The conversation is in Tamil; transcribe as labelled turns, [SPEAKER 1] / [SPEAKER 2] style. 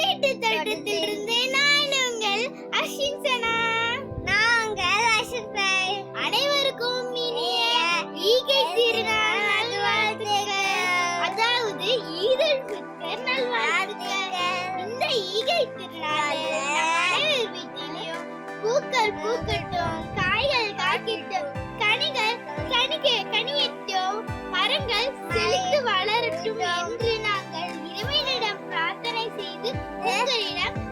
[SPEAKER 1] வீட்டு தோட்டத்திலிருந்து நான் உங்கள் சனா நாங்கள் அஸ்வின் அனைவருக்கும் இனிய ஈகை திருநாள் நல்வாழ்த்துக்கள். அதாவது ஈதல் புத்தர் நல்வாழ்த்துக்கள். இந்த ஈகை திருநாள் அனைவர் வீட்டிலும் பூக்கள் பூக்கட்டும் காய்கள் காய்க்கட்டும் கனிகள் கனிக கனியட்டும் மரங்கள் செழித்து வளரட்டும். என்று Ne? Nedir